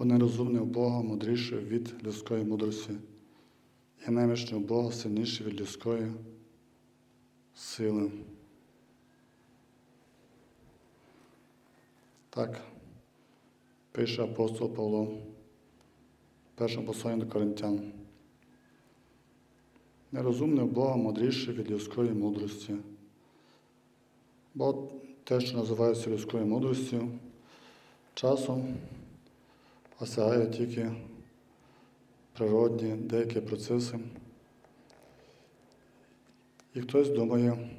бо нерозумний у Бога мудріший від людської мудрості, і немічний у Бога сильніший від людської сили. Так, пише апостол Павло в першому посланні до Коринтян. Нерозумний у Бога мудріший від людської мудрості. Бо те, що називається людською мудростю, часом осягає тільки природні деякі процеси. І хтось думає,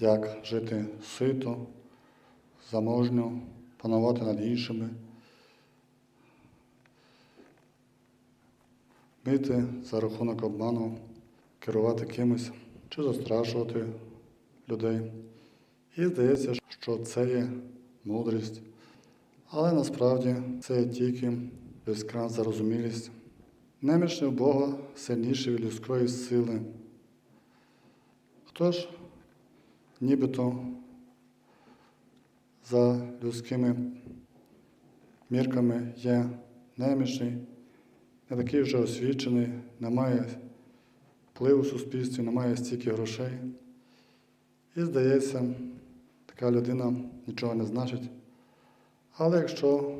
як жити сито, заможньо, панувати над іншими, мити за рахунок обману, керувати кимось чи застрашувати людей. І здається, що це є мудрість. Але насправді це є тільки людська зарозумілість. Немічний у Бога сильніший від людської сили. Хто ж нібито за людськими мірками є немічний, не такий вже освічений, не має впливу в суспільстві, не має стільки грошей. І здається, така людина нічого не значить. Але якщо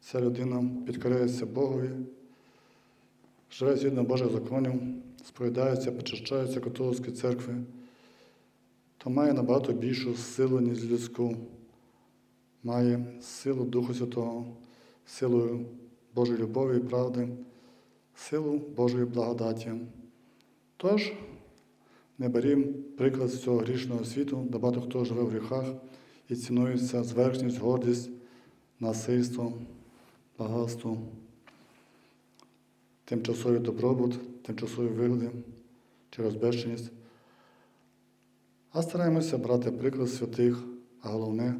ця людина підкоряється Богові, живе згідно Божих законів, сповідається, почищається католицької церкви, то має набагато більшу силу, ніж людську, має силу Духу Святого, силу Божої любові і правди, силу Божої благодаті. Тож, не берімо приклад з цього грішного світу, де хто живе в гріхах і цінується зверхність, гордість, насильство, багатство, тимчасовий добробут, тимчасові вигоди через безчинність. А стараємося брати приклад святих, а головне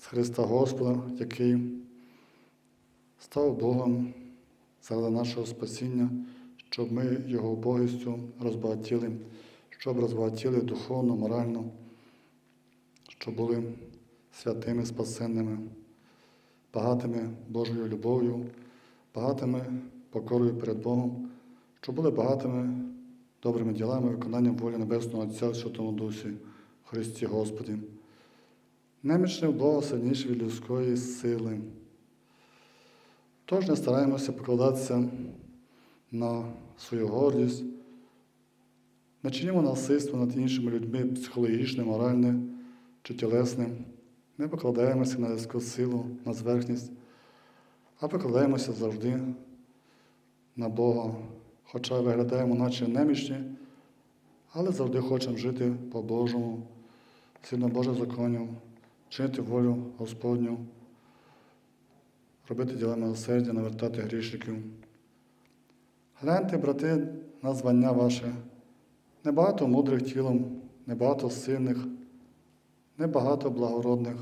з Христа Господа, який став Богом заради нашого спасіння, щоб ми Його убогістю розбагатіли, щоб розбагатіли духовно, морально, щоб були святими спасенними, багатими Божою любов'ю, багатими покорою перед Богом, щоб були багатими добрими ділами, виконанням волі Небесного Отця в Святому Дусі, Христі Господі. Немічний Бога сильніший від людської сили. Тож не стараємося покладатися на свою гордість, не чинимо насильство над іншими людьми психологічне, моральне чи тілесне, не покладаємося на людську силу, на зверхність, а покладаємося завжди на Бога, хоча виглядаємо, наче немічні, але завжди хочемо жити по-божому, згідно Божих законів, чинити волю Господню, робити діла милосердя, навертати грішників. Гляньте, брати, на звання ваше. Небагато мудрих тілом, небагато сильних, небагато благородних,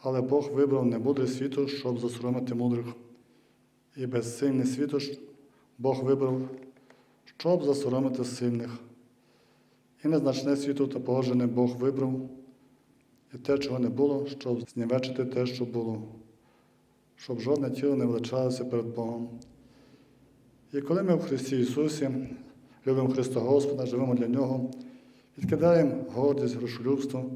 але Бог вибрав немудрий світу, щоб засоромити мудрих. І безсильний світу Бог вибрав, щоб засоромити сильних. І незначне світу та погоджене Бог вибрав, і те, чого не було, щоб знівечити те, що було, щоб жодне тіло не величалося перед Богом. І коли ми в Христі Ісусі любимо Христа Господа, живемо для Нього, відкидаємо гордість, грошолюбство,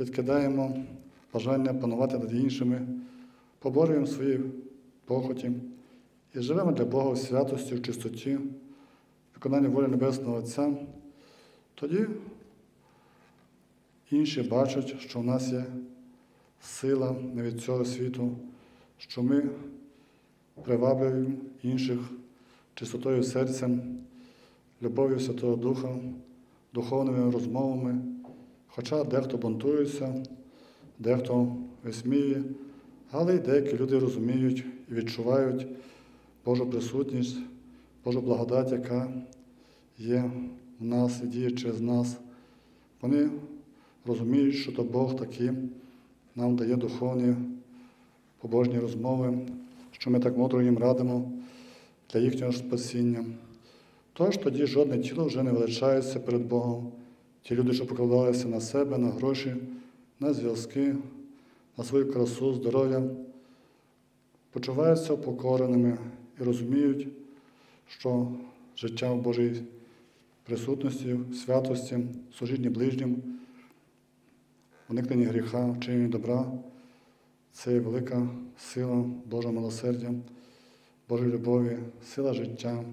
відкидаємо бажання панувати над іншими, поборюємо свої похоті і живемо для Бога в святості, в чистоті, виконанні волі Небесного Отця, тоді інші бачать, що в нас є сила не від цього світу, що ми приваблюємо інших чистотою серця, любов'ю Святого Духа, духовними розмовами, хоча дехто бунтується, дехто висміє, але й деякі люди розуміють і відчувають Божу присутність, Божу благодать, яка є в нас і діє через нас. Вони розуміють, що то Бог такий нам дає духовні побожні розмови, що ми так мудро їм радимо для їхнього спасіння. Тож тоді жодне тіло вже не величається перед Богом. Ті люди, що покладалися на себе, на гроші, на зв'язки, на свою красу, здоров'я, почуваються упокореними і розуміють, що життя в Божій присутності, святості, служінні ближнім, уникненні гріха, вчиненні добра це є велика сила Божого милосердя, Божої любові, сила життя.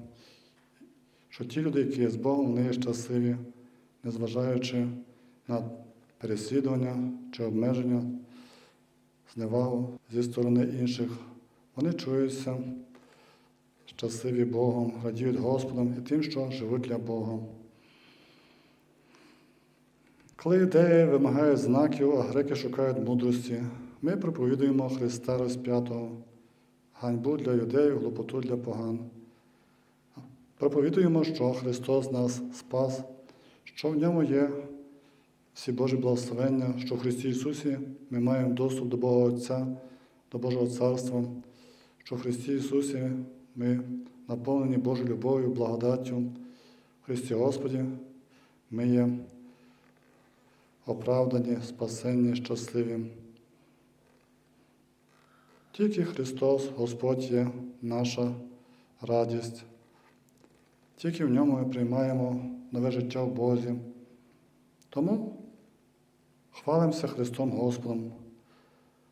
Що ті люди, які є з Богом, вони є щасливі, незважаючи на переслідування чи обмеження, зневагу зі сторони інших, вони чуються щасливі Богом, радіють Господом і тим, що живуть для Бога. Коли ідеї вимагають знаків, а греки шукають мудрості, ми проповідуємо Христа розп'ятого, ганьбу для юдеїв, глупоту для поган. Проповідуємо, що Христос нас спас, що в ньому є всі Божі благословення, що в Христі Ісусі ми маємо доступ до Бога Отця, до Божого Царства, що в Христі Ісусі ми наповнені Божою любов'ю, благодаттю. Христі Господі ми є оправдані, спасенні, щасливі. Тільки Христос, Господь є наша радість. Тільки в ньому ми приймаємо нове життя в Бозі. Тому хвалимося Христом Господом.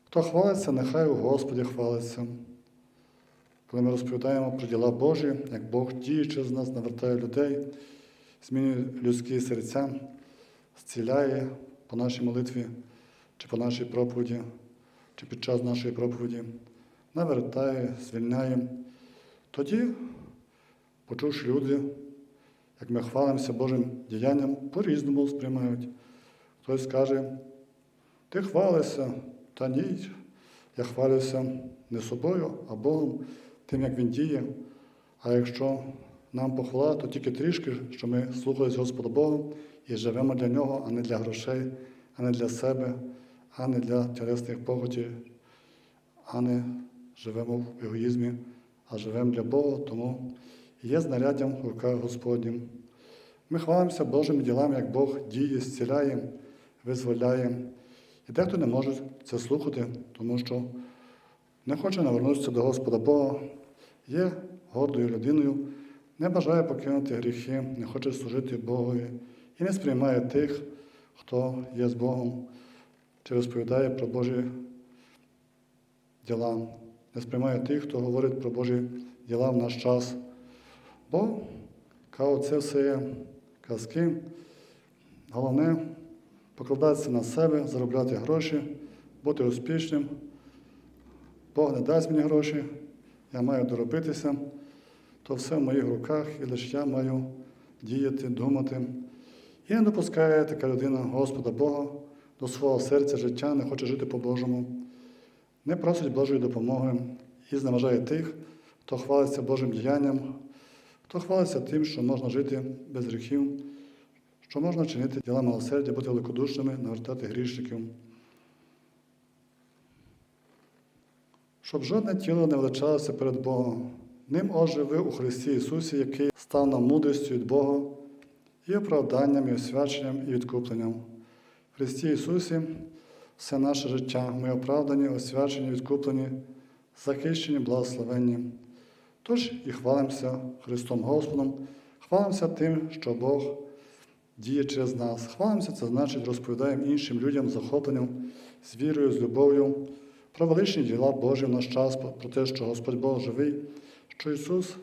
Хто хвалиться, нехай у Господі хвалиться. Коли ми розповідаємо про діла Божі, як Бог діючи з нас, навертає людей, змінює людські серця, зціляє по нашій молитві, чи по нашій проповіді, чи під час нашої проповіді, навертає, звільняє. Тоді, почувши люди, як ми хвалимося Божим діянням, по-різному сприймають. Хтось каже, ти хвалишся, та ні, я хвалюся не собою, а Богом, тим, як Він діє. А якщо нам похвала, то тільки трішки, що ми слухались Господа Бога і живемо для Нього, а не для грошей, а не для себе, а не для тілесних похотів, а не живемо в егоїзмі, а живемо для Бога, тому є знаряддям в руках Господнім. Ми хвалимося Божими ділами, як Бог діє, зціляє, визволяє. І дехто не може це слухати, тому що не хоче навернутися до Господа Бога, є гордою людиною, не бажає покинути гріхи, не хоче служити Богові і не сприймає тих, хто є з Богом, чи розповідає про Божі діла, не сприймає тих, хто говорить про Божі діла в наш час. Бо каже, це все є казки. Головне покладатися на себе, заробляти гроші, бути успішним. Бог не дасть мені гроші, я маю доробитися, то все в моїх руках, і лише я маю діяти, думати. І не допускає така людина Господа Бога до свого серця, життя, не хоче жити по-божому, не просить Божої допомоги і зневажає тих, хто хвалиться Божим діянням, хто хвалиться тим, що можна жити без гріхів, що можна чинити діла милосердя, бути великодушними, навертати грішників. Щоб жодне тіло не величалося перед Богом. Ним оживи у Христі Ісусі, який став нам мудрістю від Бога і оправданням, і освяченням, і відкупленням. В Христі Ісусі все наше життя, ми оправдані, освячені, відкуплені, захищені, благословенні. Тож і хвалимося Христом Господом, хвалимося тим, що Бог діє через нас. Хвалимося, це значить, розповідаємо іншим людям захопленням, з вірою, з любов'ю, про величні діла Божі в наш час, про те, що Господь Бог живий, що Ісус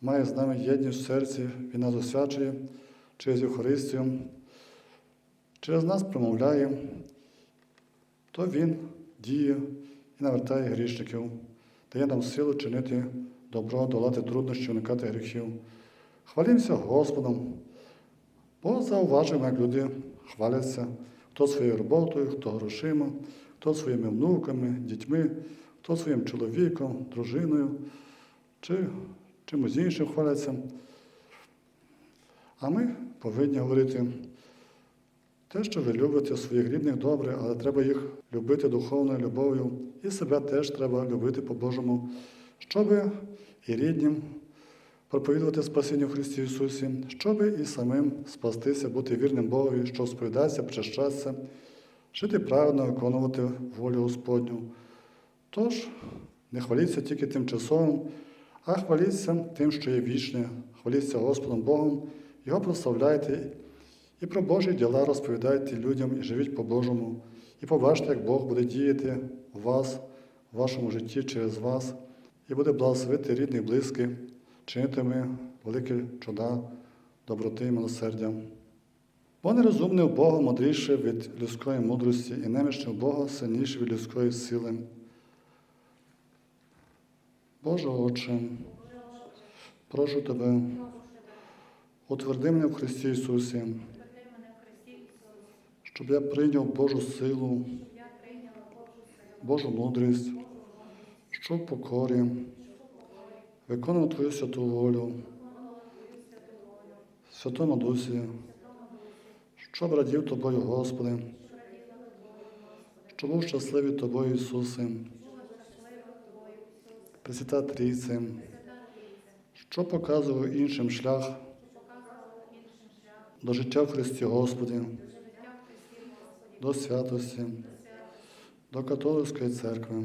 має з нами єдність в серці, Він нас освячує через Євхаристію, через нас промовляє, то Він діє і навертає грішників, дає нам силу чинити добро, долати труднощі, уникати гріхів. Хвалімося Господом, бо зауважуємо, як люди хваляться, хто своєю роботою, хто грошима, хто своїми внуками, дітьми, хто своїм чоловіком, дружиною чи чимось іншим хваляться. А ми повинні говорити те, що ви любите своїх рідних добре, але треба їх любити духовною любов'ю, і себе теж треба любити по-божому, щоб і рідним проповідувати спасіння в Христі Ісусі, щоб і самим спастися, бути вірним Богові, що сповідатися, причащатися, жити правильно, виконувати волю Господню. Тож, Не хваліться тільки тимчасовим, а хваліться тим, що є вічне, хваліться Господом Богом, Його прославляйте і про Божі діла розповідайте людям і живіть по-божому, і побачите, як Бог буде діяти у вас, у вашому житті через вас, і буде благословити рідних, близьких, чинитиме великі чуда, доброти і милосердя. Бо нерозумний у Бога мудріше від людської мудрості, і немічний у Бога сильніше від людської сили. Боже Отче, прошу Тебе, утверди мене в Христі Ісусі, щоб я прийняв Божу силу, Божу мудрість, щоб в покорі? Виконував Твою святу волю, Святому Дусі, щоб радів Тобою, Господи, що щоб був щасливий Тобою, Ісусе, Пресвята Трійце, що показував іншим шлях? Що до життя в Христі Господі, до святості, до католицької церкви.